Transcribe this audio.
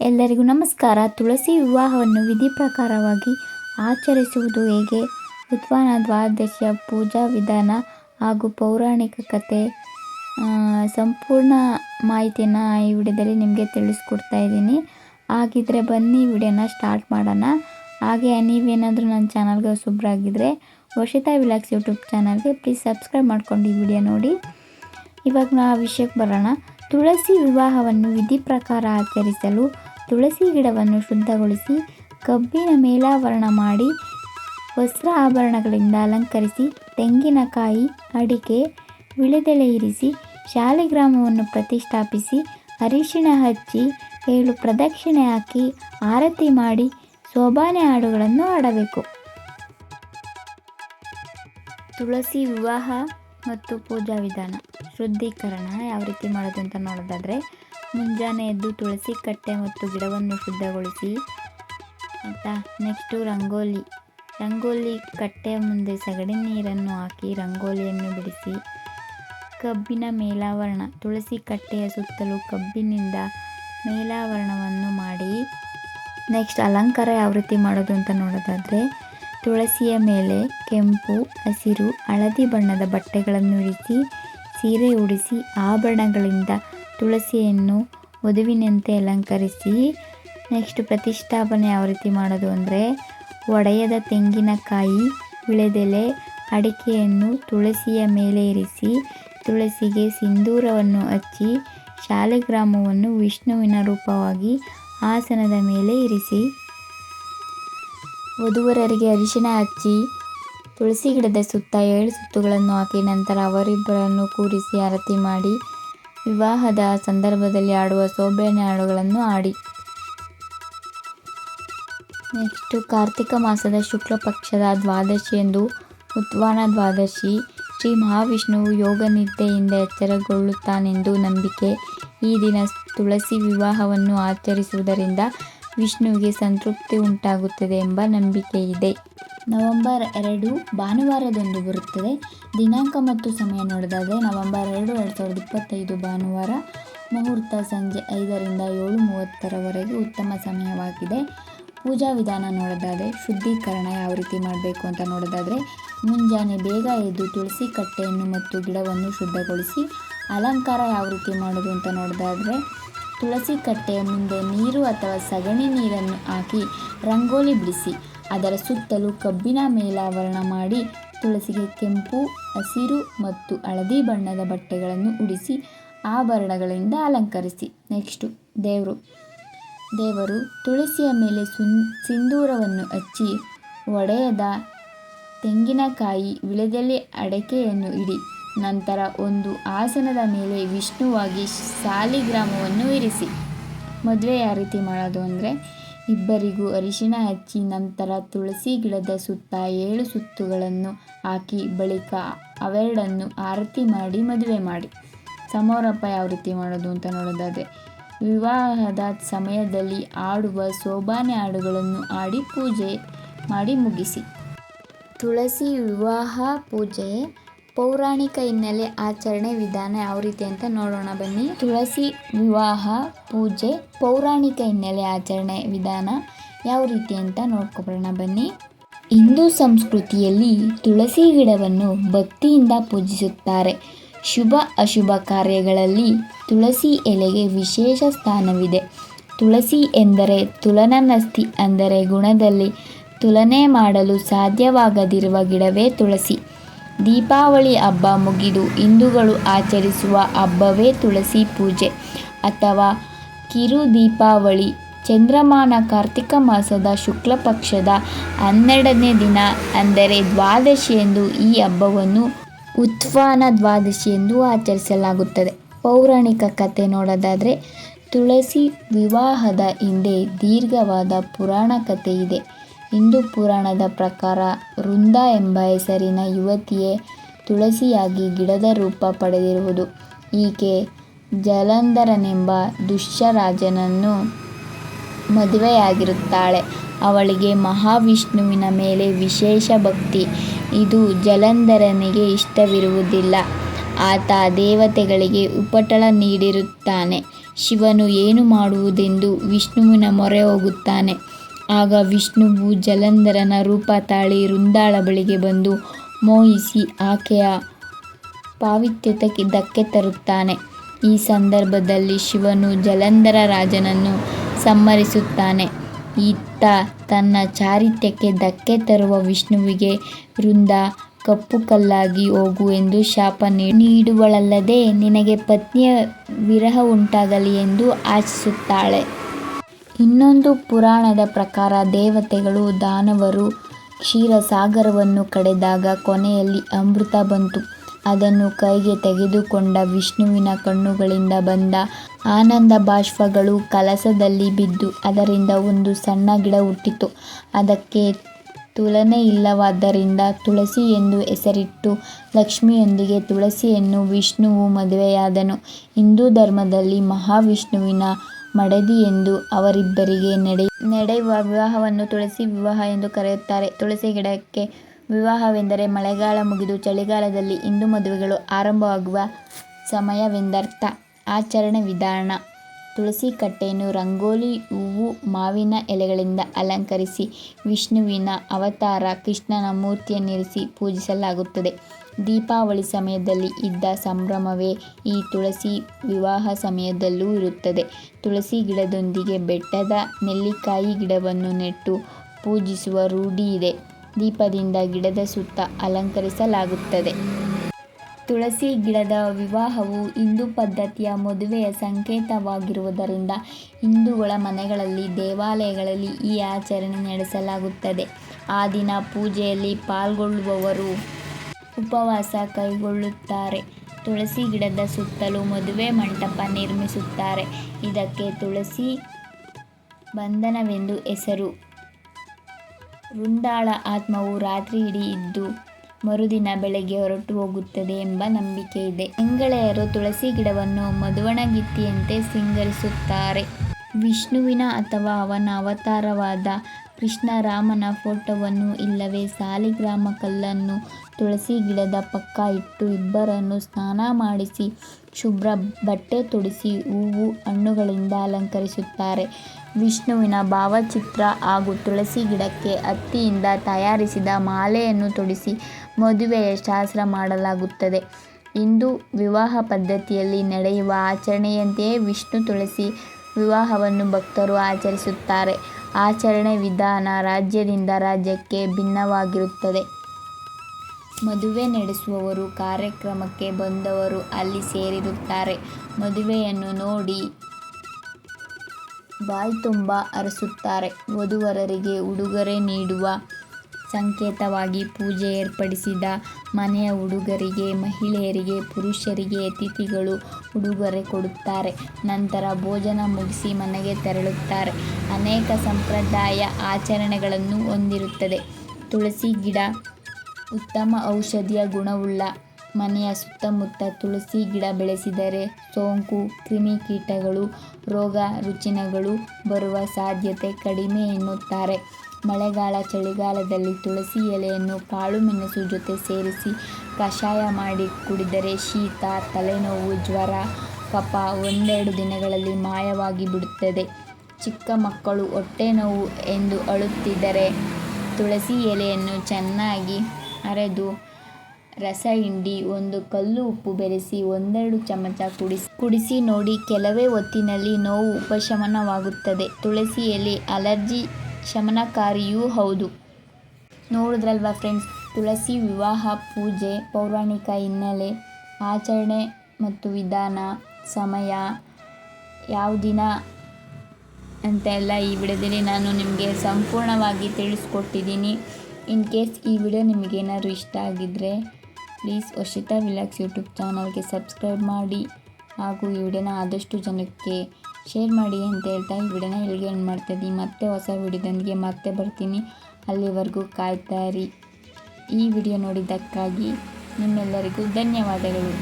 ಎಲ್ಲರಿಗೂ ನಮಸ್ಕಾರ. ತುಳಸಿ ವಿವಾಹವನ್ನು ವಿಧಿ ಪ್ರಕಾರವಾಗಿ ಆಚರಿಸುವುದು ಹೇಗೆ? ವಿದ್ವಾನ ದ್ವಾದಶಿಯ ಪೂಜಾ ವಿಧಾನ ಹಾಗೂ ಪೌರಾಣಿಕ ಕತೆ ಸಂಪೂರ್ಣ ಮಾಹಿತಿಯನ್ನು ಈ ವಿಡಿಯೋದಲ್ಲಿ ನಿಮಗೆ ತಿಳಿಸ್ಕೊಡ್ತಾ ಇದ್ದೀನಿ. ಹಾಗಿದ್ರೆ ಬನ್ನಿ, ವಿಡಿಯೋನ ಸ್ಟಾರ್ಟ್ ಮಾಡೋಣ. ಹಾಗೆ ನೀವೇನಾದರೂ ನನ್ನ ಚಾನಲ್ಗೆ ಶುಭ್ರಾಗಿದ್ದರೆ ವರ್ಷಿತಾ ವಿಲಾಕ್ಸ್ ಯೂಟ್ಯೂಬ್ ಚಾನಲ್ಗೆ ಪ್ಲೀಸ್ ಸಬ್ಸ್ಕ್ರೈಬ್ ಮಾಡ್ಕೊಂಡು ಈ ವಿಡಿಯೋ ನೋಡಿ. ಇವಾಗ ನಾವು ವಿಷಯಕ್ಕೆ ಬರೋಣ. ತುಳಸಿ ವಿವಾಹವನ್ನು ವಿಧಿ ಪ್ರಕಾರ ಆಚರಿಸಲು ತುಳಸಿ ಗಿಡವನ್ನು ಶುದ್ಧಗೊಳಿಸಿ, ಕಬ್ಬಿನ ಮೇಲಾವರಣ ಮಾಡಿ, ವಸ್ತ್ರ ಆಭರಣಗಳಿಂದ ಅಲಂಕರಿಸಿ, ತೆಂಗಿನಕಾಯಿ, ಅಡಿಕೆ ವಿಳೆದೆಲೆ ಇರಿಸಿ ಶಾಲಿಗ್ರಾಮವನ್ನು ಪ್ರತಿಷ್ಠಾಪಿಸಿ, ಅರಿಶಿಣ ಹಚ್ಚಿ, ಏಳು ಪ್ರದಕ್ಷಿಣೆ ಹಾಕಿ, ಆರತಿ ಮಾಡಿ, ಸೋಬಾನೆ ಹಾಡುಗಳನ್ನು ಆಡಬೇಕು ತುಳಸಿ ವಿವಾಹ ಮತ್ತು ಪೂಜಾ ವಿಧಾನ. ಶುದ್ಧೀಕರಣ ಯಾವ ರೀತಿ ಮಾಡೋದು ಅಂತ ನೋಡೋದಾದರೆ ಮುಂಜಾನೆ ಎದ್ದು ತುಳಸಿ ಕಟ್ಟೆ ಮತ್ತು ಗಿಡವನ್ನು ಶುದ್ಧಗೊಳಿಸಿ, ಆಯಿತಾ? ನೆಕ್ಸ್ಟು ರಂಗೋಲಿ. ರಂಗೋಲಿ ಕಟ್ಟೆಯ ಮುಂದೆ ಸಗಣಿ ನೀರನ್ನು ಹಾಕಿ ರಂಗೋಲಿಯನ್ನು ಬಿಡಿಸಿ, ಕಬ್ಬಿನ ಮೇಲಾವರಣ, ತುಳಸಿ ಕಟ್ಟೆಯ ಸುತ್ತಲೂ ಕಬ್ಬಿನಿಂದ ಮೇಲಾವರಣವನ್ನು ಮಾಡಿ ನೆಕ್ಸ್ಟ್ ಅಲಂಕಾರ ಯಾವ ರೀತಿ ಮಾಡೋದು ಅಂತ ನೋಡೋದಾದರೆ, ತುಳಸಿಯ ಮೇಲೆ ಕೆಂಪು, ಹಸಿರು, ಹಳದಿ ಬಣ್ಣದ ಬಟ್ಟೆಗಳನ್ನು ಇರಿಸಿ, ಸೀರೆ ಉಡಿಸಿ, ಆಭರಣಗಳಿಂದ ತುಳಸಿಯನ್ನು ವಧುವಿನಂತೆ ಅಲಂಕರಿಸಿ ನೆಕ್ಸ್ಟ್ ಪ್ರತಿಷ್ಠಾಪನೆ ಯಾವ ರೀತಿ ಮಾಡೋದು ಅಂದರೆ ಒಡೆಯದ ತೆಂಗಿನಕಾಯಿ ವಿಳೆದೆಲೆ ಅಡಿಕೆಯನ್ನು ತುಳಸಿಯ ಮೇಲೆ ಇರಿಸಿ ತುಳಸಿಗೆ ಸಿಂಧೂರವನ್ನು ಹಚ್ಚಿ ಶಾಲೆಗ್ರಾಮವನ್ನು ವಿಷ್ಣುವಿನ ರೂಪವಾಗಿ ಆಸನದ ಮೇಲೆ ಇರಿಸಿ. ವಧುವರರಿಗೆ ಅರಿಶಿನ ಹಚ್ಚಿ ತುಳಸಿ ಗಿಡದ ಸುತ್ತ ಏಳು ಸುತ್ತುಗಳನ್ನು ಹಾಕಿ ನಂತರ ಅವರಿಬ್ಬರನ್ನು ಕೂರಿಸಿ ಆರತಿ ಮಾಡಿ ವಿವಾಹದ ಸಂದರ್ಭದಲ್ಲಿ ಆಡುವ ಸೋಬೆನೆ ಹಾಡುಗಳನ್ನು ಆಡಿ. ನೆಕ್ಸ್ಟು ಕಾರ್ತಿಕ ಮಾಸದ ಶುಕ್ಲ ಪಕ್ಷದ ದ್ವಾದಶಿಯಂದು ಉತ್ವಾನ ದ್ವಾದಶಿ ಶ್ರೀ ಮಹಾವಿಷ್ಣುವು ಯೋಗ ನಿದ್ದೆಯಿಂದ ಎಚ್ಚರಗೊಳ್ಳುತ್ತಾನೆಂದು ನಂಬಿಕೆ. ಈ ದಿನ ತುಳಸಿ ವಿವಾಹವನ್ನು ಆಚರಿಸುವುದರಿಂದ ವಿಷ್ಣುವಿಗೆ ಸಂತೃಪ್ತಿ ಉಂಟಾಗುತ್ತದೆ ಎಂಬ ನಂಬಿಕೆ ಇದೆ ನವೆಂಬರ್ ಎರಡು ಭಾನುವಾರದಂದು ಬರುತ್ತದೆ. ದಿನಾಂಕ ಮತ್ತು ಸಮಯ ನೋಡೋದಾದರೆ ನವೆಂಬರ್ ಎರಡು ಎರಡು ಸಾವಿರದ ಇಪ್ಪತ್ತೈದು ಭಾನುವಾರ ಮುಹೂರ್ತ ಸಂಜೆ ಐದರಿಂದ ಏಳು ಮೂವತ್ತರವರೆಗೆ ಉತ್ತಮ ಸಮಯವಾಗಿದೆ. ಪೂಜಾ ವಿಧಾನ ನೋಡೋದಾದರೆ ಶುದ್ಧೀಕರಣ ಯಾವ ರೀತಿ ಮಾಡಬೇಕು ಅಂತ ನೋಡೋದಾದರೆ ಮುಂಜಾನೆ ಬೇಗ ಎದ್ದು ತುಳಸಿ ಕಟ್ಟೆಯನ್ನು ಮತ್ತು ಗಿಡವನ್ನು ಶುದ್ಧಗೊಳಿಸಿ ಅಲಂಕಾರ ಯಾವ ರೀತಿ ಮಾಡೋದು ಅಂತ ನೋಡೋದಾದರೆ ತುಳಸಿ ಕಟ್ಟೆಯ ಮುಂದೆ ನೀರು ಅಥವಾ ಸಗಣಿ ನೀರನ್ನು ಹಾಕಿ ರಂಗೋಲಿ ಬಿಡಿಸಿ ಅದರ ಸುತ್ತಲೂ ಕಬ್ಬಿನ ಮೇಲಾವರಣ ಮಾಡಿ ತುಳಸಿಗೆ ಕೆಂಪು, ಹಸಿರು ಮತ್ತು ಹಳದಿ ಬಣ್ಣದ ಬಟ್ಟೆಗಳನ್ನು ಉಡಿಸಿ ಆಭರಣಗಳಿಂದ ಅಲಂಕರಿಸಿ. ನೆಕ್ಸ್ಟು, ದೇವರು. ದೇವರು ತುಳಸಿಯ ಮೇಲೆ ಸುನ್ ಸಿಂಧೂರವನ್ನು ಹಚ್ಚಿ ಒಡೆಯದ ತೆಂಗಿನಕಾಯಿ ವಿಳೆದೆಲೆ ಅಡಕೆಯನ್ನು ಇಡಿ. ನಂತರ ಒಂದು ಆಸನದ ಮೇಲೆ ವಿಷ್ಣುವಾಗಿ ಸಾಲಿಗ್ರಾಮವನ್ನು ಇರಿಸಿ. ಮದುವೆ ಯಾವ ರೀತಿ ಮಾಡೋದು ಅಂದರೆ ಇಬ್ಬರಿಗೂ ಅರಿಶಿಣ ಹಚ್ಚಿ ನಂತರ ತುಳಸಿ ಗಿಡದ ಸುತ್ತ ಏಳು ಸುತ್ತುಗಳನ್ನು ಹಾಕಿ ಬಳಿಕ ಅವೆರಡನ್ನು ಆರತಿ ಮಾಡಿ ಮದುವೆ ಮಾಡಿ. ಸಮೋರಪ್ಪ ಯಾವ ರೀತಿ ಮಾಡೋದು ಅಂತ ನೋಡೋದಾದರೆ, ವಿವಾಹದ ಸಮಯದಲ್ಲಿ ಆಡುವ ಸೋಬಾನೆ ಹಾಡುಗಳನ್ನು ಆಡಿ ಪೂಜೆ ಮಾಡಿ ಮುಗಿಸಿ. ತುಳಸಿ ವಿವಾಹ ಪೂಜೆ ಪೌರಾಣಿಕ ಹಿನ್ನೆಲೆ ಆಚರಣೆ ವಿಧಾನ ಯಾವ ರೀತಿ ಅಂತ ನೋಡೋಣ ಬನ್ನಿ. ತುಳಸಿ ವಿವಾಹ ಪೂಜೆ ಪೌರಾಣಿಕ ಹಿನ್ನೆಲೆ ಆಚರಣೆ ವಿಧಾನ ಯಾವ ರೀತಿ ಅಂತ ನೋಡ್ಕೊಬರೋಣ ಬನ್ನಿ. ಹಿಂದೂ ಸಂಸ್ಕೃತಿಯಲ್ಲಿ ತುಳಸಿ ಗಿಡವನ್ನು ಭಕ್ತಿಯಿಂದ ಪೂಜಿಸುತ್ತಾರೆ. ಶುಭ ಅಶುಭ ಕಾರ್ಯಗಳಲ್ಲಿ ತುಳಸಿ ಎಲೆಗೆ ವಿಶೇಷ ಸ್ಥಾನವಿದೆ. ತುಳಸಿ ಎಂದರೆ ತುಲನನಸ್ತಿ ಅಂದರೆ ಗುಣದಲ್ಲಿ ತುಲನೆ ಮಾಡಲು ಸಾಧ್ಯವಾಗದಿರುವ ಗಿಡವೇ ತುಳಸಿ. ದೀಪಾವಳಿ ಹಬ್ಬ ಮುಗಿದು ಹಿಂದೂಗಳು ಆಚರಿಸುವ ಹಬ್ಬವೇ ತುಳಸಿ ಪೂಜೆ. ಅಥವಾ ಕಿರು ದೀಪಾವಳಿ, ಚಂದ್ರಮಾನ ಕಾರ್ತಿಕ ಮಾಸದ ಶುಕ್ಲ ಪಕ್ಷದ ಹನ್ನೆರಡನೇ ದಿನ ಅಂದರೆ ದ್ವಾದಶಿ ಎಂದು ಈ ಹಬ್ಬವನ್ನು ಉತ್ವಾನ ದ್ವಾದಶಿ ಎಂದು ಆಚರಿಸಲಾಗುತ್ತದೆ. ಪೌರಾಣಿಕ ಕಥೆ ನೋಡೋದಾದರೆ ತುಳಸಿ ವಿವಾಹದ ಹಿಂದೆ ದೀರ್ಘವಾದ ಪುರಾಣ ಕಥೆ ಇದೆ ಹಿಂದೂ ಪುರಾಣದ ಪ್ರಕಾರ ವೃಂದ ಎಂಬ ಹೆಸರಿನ ಯುವತಿಯೇ ತುಳಸಿಯಾಗಿ ಗಿಡದ ರೂಪ ಪಡೆದಿರುವುದು. ಈಕೆ ಜಲಂಧರನೆಂಬ ದುಶ್ಯರಾಜನನ್ನು ಮದುವೆಯಾಗಿರುತ್ತಾಳೆ. ಅವಳಿಗೆ ಮಹಾವಿಷ್ಣುವಿನ ಮೇಲೆ ವಿಶೇಷ ಭಕ್ತಿ. ಇದು ಜಲಂಧರನಿಗೆ ಇಷ್ಟವಿರುವುದಿಲ್ಲ. ಆತ ದೇವತೆಗಳಿಗೆ ಉಪಟಳ ನೀಡಿರುತ್ತಾನೆ. ಶಿವನು ಏನು ಮಾಡುವುದೆಂದು ವಿಷ್ಣುವಿನ ಮೊರೆ ಹೋಗುತ್ತಾನೆ. ಆಗ ವಿಷ್ಣುವು ಜಲಂಧರನ ರೂಪ ತಾಳಿ ವೃಂದಾಳ ಬಳಿಗೆ ಬಂದು ಮೋಹಿಸಿ ಆಕೆಯ ಪಾವಿತ್ರ್ಯತೆಗೆ ಧಕ್ಕೆ ತರುತ್ತಾನೆ. ಈ ಸಂದರ್ಭದಲ್ಲಿ ಶಿವನು ಜಲಂಧರ ರಾಜನನ್ನು ಸಮ್ಮರಿಸುತ್ತಾನೆ ಈತ ತನ್ನ ಚಾರಿತ್ಯಕ್ಕೆ ಧಕ್ಕೆ ತರುವ ವಿಷ್ಣುವಿಗೆ ವೃಂದ ಕಪ್ಪು ಕಲ್ಲಾಗಿ ಹೋಗು ಎಂದು ಶಾಪ ನೀಡುವಳಲ್ಲದೆ ನಿನಗೆ ಪತ್ನಿಯ ವಿರಹ ಉಂಟಾಗಲಿ ಎಂದು ಯಾಚಿಸುತ್ತಾಳೆ. ಇನ್ನೊಂದು ಪುರಾಣದ ಪ್ರಕಾರ ದೇವತೆಗಳು, ದಾನವರು ಕ್ಷೀರಸಾಗರವನ್ನು ಕಡೆದಾಗ ಕೊನೆಯಲ್ಲಿ ಅಮೃತ ಬಂತು. ಅದನ್ನು ಕೈಗೆ ತೆಗೆದುಕೊಂಡ ವಿಷ್ಣುವಿನ ಕಣ್ಣುಗಳಿಂದ ಬಂದ ಆನಂದ ಬಾಷ್ಪಗಳು ಕಲಸದಲ್ಲಿ ಬಿದ್ದು ಅದರಿಂದ ಒಂದು ಸಣ್ಣ ಗಿಡ ಹುಟ್ಟಿತು. ಅದಕ್ಕೆ ತುಲನೆಯಿಲ್ಲವಾದ್ದರಿಂದ ತುಳಸಿ ಎಂದು ಹೆಸರಿಟ್ಟು ಲಕ್ಷ್ಮಿಯೊಂದಿಗೆ ತುಳಸಿಯನ್ನು ವಿಷ್ಣುವು ಮದುವೆಯಾದನು. ಹಿಂದೂ ಧರ್ಮದಲ್ಲಿ ಮಹಾವಿಷ್ಣುವಿನ ಮಡದಿಯೆಂದು ಅವರಿಬ್ಬರಿಗೆ ನಡೆ ನಡೆಯುವ ವಿವಾಹವನ್ನು ತುಳಸಿ ವಿವಾಹ ಎಂದು ಕರೆಯುತ್ತಾರೆ. ತುಳಸಿ ಗಿಡಕ್ಕೆ ವಿವಾಹವೆಂದರೆ ಮಳೆಗಾಲ ಮುಗಿದು ಚಳಿಗಾಲದಲ್ಲಿ ಹಿಂದೂ ಮದುವೆಗಳು ಆರಂಭವಾಗುವ ಸಮಯವೆಂದರ್ಥ. ಆಚರಣೆ ವಿಧಾನ ತುಳಸಿ ಕಟ್ಟೆಯನ್ನು ರಂಗೋಲಿ, ಹೂವು, ಮಾವಿನ ಎಲೆಗಳಿಂದ ಅಲಂಕರಿಸಿ ವಿಷ್ಣುವಿನ ಅವತಾರ ಕೃಷ್ಣನ ಮೂರ್ತಿಯನ್ನಿರಿಸಿ ಪೂಜಿಸಲಾಗುತ್ತದೆ. ದೀಪಾವಳಿ ಸಮಯದಲ್ಲಿ ಇದ್ದ ಸಂಭ್ರಮವೇ ಈ ತುಳಸಿ ವಿವಾಹ ಸಮಯದಲ್ಲೂ ಇರುತ್ತದೆ. ತುಳಸಿ ಗಿಡದೊಂದಿಗೆ ಬೆಟ್ಟದ ನೆಲ್ಲಿಕಾಯಿ ಗಿಡವನ್ನು ನೆಟ್ಟು ಪೂಜಿಸುವ ರೂಢಿಯಿದೆ. ದೀಪದಿಂದ ಗಿಡದ ಸುತ್ತ ಅಲಂಕರಿಸಲಾಗುತ್ತದೆ. ತುಳಸಿ ಗಿಡದ ವಿವಾಹವು ಹಿಂದೂ ಪದ್ಧತಿಯ ಮದುವೆಯ ಸಂಕೇತವಾಗಿರುವುದರಿಂದ ಹಿಂದೂಗಳ ಮನೆಗಳಲ್ಲಿ, ದೇವಾಲಯಗಳಲ್ಲಿ ಈ ಆಚರಣೆ ನಡೆಸಲಾಗುತ್ತದೆ. ಆ ದಿನ ಪೂಜೆಯಲ್ಲಿ ಪಾಲ್ಗೊಳ್ಳುವವರು ಉಪವಾಸ ಕೈಗೊಳ್ಳುತ್ತಾರೆ. ತುಳಸಿ ಗಿಡದ ಸುತ್ತಲೂ ಮದುವೆ ಮಂಟಪ ನಿರ್ಮಿಸುತ್ತಾರೆ. ಇದಕ್ಕೆ ತುಳಸಿ ಬಂಧನವೆಂದು ಹೆಸರು. ವೃಂದಾಳ ಆತ್ಮವು ರಾತ್ರಿಯಿಡೀ ಇದ್ದು ಮರುದಿನ ಬೆಳಗ್ಗೆ ಹೊರಟು ಹೋಗುತ್ತದೆ ಎಂಬ ನಂಬಿಕೆ ಇದೆ ಹೆಂಗಳೆಯರು ತುಳಸಿ ಗಿಡವನ್ನು ಮದುವಣಗಿತ್ತಿಯಂತೆ ಸಿಂಗರಿಸುತ್ತಾರೆ. ವಿಷ್ಣುವಿನ ಅಥವಾ ಅವನ ಅವತಾರವಾದ ಕೃಷ್ಣ-ರಾಮನ ಫೋಟೋವನ್ನು ಇಲ್ಲವೇ ಸಾಲಿಗ್ರಾಮ ಕಲ್ಲನ್ನು ತುಳಸಿ ಗಿಡದ ಪಕ್ಕ ಇಟ್ಟು ಇಬ್ಬರನ್ನು ಸ್ನಾನ ಮಾಡಿಸಿ ಶುಭ್ರ ಬಟ್ಟೆ ತೊಡಿಸಿ ಹೂವು, ಹಣ್ಣುಗಳಿಂದ ಅಲಂಕರಿಸುತ್ತಾರೆ. ವಿಷ್ಣುವಿನ ಭಾವಚಿತ್ರ ಹಾಗೂ ತುಳಸಿ ಗಿಡಕ್ಕೆ ಹತ್ತಿಯಿಂದ ತಯಾರಿಸಿದ ಮಾಲೆಯನ್ನು ತೊಡಿಸಿ ಮದುವೆಯ ಶಾಸ್ತ್ರ ಮಾಡಲಾಗುತ್ತದೆ. ಇಂದು ವಿವಾಹ ಪದ್ಧತಿಯಲ್ಲಿ ನಡೆಯುವ ಆಚರಣೆಯಂತೆಯೇ ವಿಷ್ಣು ತುಳಸಿ ವಿವಾಹವನ್ನು ಭಕ್ತರು ಆಚರಿಸುತ್ತಾರೆ. ಆಚರಣೆ ವಿಧಾನ ರಾಜ್ಯದಿಂದ ರಾಜ್ಯಕ್ಕೆ ಭಿನ್ನವಾಗಿರುತ್ತದೆ. ಮದುವೆ ನಡೆಸುವವರು ಕಾರ್ಯಕ್ರಮಕ್ಕೆ ಬಂದವರು ಅಲ್ಲಿ ಸೇರಿರುತ್ತಾರೆ. ಮದುವೆಯನ್ನು ನೋಡಿ ಬಾಯ್ತುಂಬ. ಅರಸುತ್ತಾರೆ ವಧುವರರಿಗೆ ಉಡುಗೊರೆ ನೀಡುವ ಸಂಕೇತವಾಗಿ ಪೂಜೆ ಏರ್ಪಡಿಸಿದ ಮನೆಯ ಹುಡುಗರಿಗೆ, ಮಹಿಳೆಯರಿಗೆ, ಪುರುಷರಿಗೆ ಅತಿಥಿಗಳು ಉಡುಗೊರೆ ಕೊಡುತ್ತಾರೆ. ನಂತರ ಭೋಜನ ಮುಗಿಸಿ ಮನೆಗೆ ತೆರಳುತ್ತಾರೆ. ಅನೇಕ ಸಂಪ್ರದಾಯ ಆಚರಣೆಗಳನ್ನು ಹೊಂದಿರುತ್ತದೆ. ತುಳಸಿ ಗಿಡ ಉತ್ತಮ ಔಷಧೀಯ ಗುಣವುಳ್ಳ. ಮನೆಯ ಸುತ್ತಮುತ್ತ ತುಳಸಿ ಗಿಡ ಬೆಳೆಸಿದರೆ ಸೋಂಕು, ಕ್ರಿಮಿಕೀಟಗಳು, ರೋಗ ರುಚಿನಗಳು ಬರುವ ಸಾಧ್ಯತೆ ಕಡಿಮೆ ಎನ್ನುತ್ತಾರೆ. ಮಳೆಗಾಲ, ಚಳಿಗಾಲದಲ್ಲಿ ತುಳಸಿ ಎಲೆಯನ್ನು ಕಾಳುಮೆಣಸು ಜೊತೆ ಸೇರಿಸಿ ಕಷಾಯ ಮಾಡಿ ಕುಡಿದರೆ ಶೀತ, ತಲೆನೋವು, ಜ್ವರ, ಕಪ ಒಂದೆರಡು ದಿನಗಳಲ್ಲಿ ಮಾಯವಾಗಿ ಬಿಡುತ್ತದೆ. ಚಿಕ್ಕ ಮಕ್ಕಳು ಹೊಟ್ಟೆ ನೋವು ಎಂದು ಅಳುತ್ತಿದ್ದರೆ ತುಳಸಿ ಎಲೆಯನ್ನು ಚೆನ್ನಾಗಿ ಅರೆದು ರಸ ಹಿಂಡಿ ಒಂದು ಕಲ್ಲು ಉಪ್ಪು ಬೆರೆಸಿ ಒಂದೆರಡು ಚಮಚ ಕುಡಿಸಿ ನೋಡಿ. ಕೆಲವೇ ಹೊತ್ತಿನಲ್ಲಿ ನೋವು ಉಪಶಮನವಾಗುತ್ತದೆ. ತುಳಸಿ ಎಲೆ ಅಲರ್ಜಿ ಶಮನಕಾರಿಯೂ ಹೌದು. ನೋಡಿದ್ರಲ್ವ ಫ್ರೆಂಡ್ಸ್ ತುಳಸಿ ವಿವಾಹ ಪೂಜೆ ಪೌರಾಣಿಕ ಹಿನ್ನೆಲೆ, ಆಚರಣೆ ಮತ್ತು ವಿಧಾನ, ಸಮಯ, ಯಾವ ದಿನ ಅಂತೆಲ್ಲ ಈ ವಿಡಿಯೋದಲ್ಲಿ ನಾನು ನಿಮಗೆ ಸಂಪೂರ್ಣವಾಗಿ ತಿಳಿಸ್ಕೊಟ್ಟಿದ್ದೀನಿ. ಇನ್ ಕೇಸ್ ಈ ವಿಡಿಯೋ ನಿಮಗೇನಾದ್ರು ಇಷ್ಟ ಆಗಿದ್ದರೆ ಪ್ಲೀಸ್ ವರ್ಷಿತಾ ವಿಲಾಕ್ಸ್ ಯೂಟ್ಯೂಬ್ ಚಾನಲ್ಗೆ ಸಬ್ಸ್ಕ್ರೈಬ್ ಮಾಡಿ ಹಾಗೂ ಈ ವಿಡಿಯೋನ ಆದಷ್ಟು ಜನಕ್ಕೆ ಶೇರ್ ಮಾಡಿ ಅಂತ ಹೇಳ್ತಾ ಈ ವಿಡಿಯೋನ ಇಲ್ಲಿಗೆ ಎಂಡ್ ಮಾಡ್ತಾಯಿದ್ದೀನಿ. ಮತ್ತೆ ಹೊಸ ವಿಡಿಯೋದೊಂದಿಗೆ ಮತ್ತೆ ಬರ್ತೀನಿ. ಅಲ್ಲಿವರೆಗೂ ಕಾಯ್ತಾ ಇರಿ. ಈ ವಿಡಿಯೋ ನೋಡಿದ್ದಕ್ಕಾಗಿ ನಿಮ್ಮೆಲ್ಲರಿಗೂ ಧನ್ಯವಾದಗಳು.